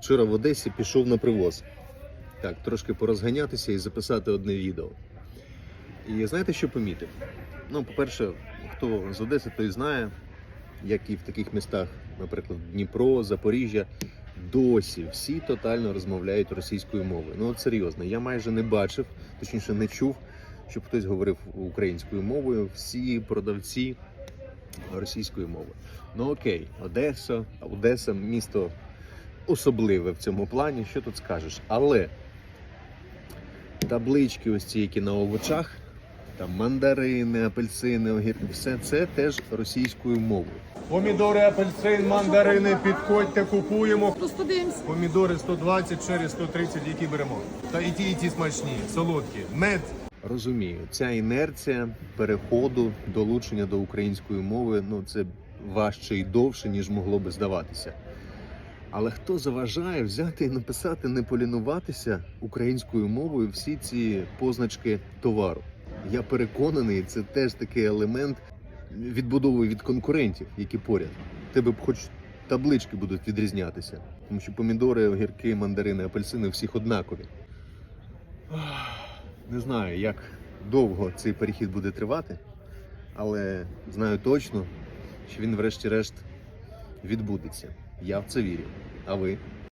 Вчора в Одесі пішов на привоз. Так, трошки порозганятися і записати одне відео. І знаєте, що помітив? Ну, по-перше, хто з Одеси, той знає, як і в таких містах, наприклад, Дніпро, Запоріжжя, досі всі тотально розмовляють російською мовою. Ну от серйозно, я майже не бачив, точніше не чув, щоб хтось говорив українською мовою. Всі продавці російською мовою. Ну окей, Одеса, Одеса місто особливе в цьому плані. Що тут скажеш? Але таблички, ось ці, які на овочах, там мандарини, апельсини, огірки, все це теж російською мовою. Помідори, апельсин, мандарини, підходьте, купуємо. Помідори 120, через 130, які беремо. Та і ті, і ті смачні, солодкі. Мед. Розумію, ця інерція переходу, долучення до української мови, ну це важче і довше, ніж могло би здаватися. Але хто заважає взяти і написати, не полінуватися українською мовою всі ці позначки товару? Я переконаний, це теж такий елемент відбудови від конкурентів, які поряд. Тебе б хоч таблички будуть відрізнятися, тому що помідори, огірки, мандарини, апельсини всіх однакові. Не знаю, як довго цей перехід буде тривати, але знаю точно, що він, врешті-решт, відбудеться. Я в це вірю. А ви?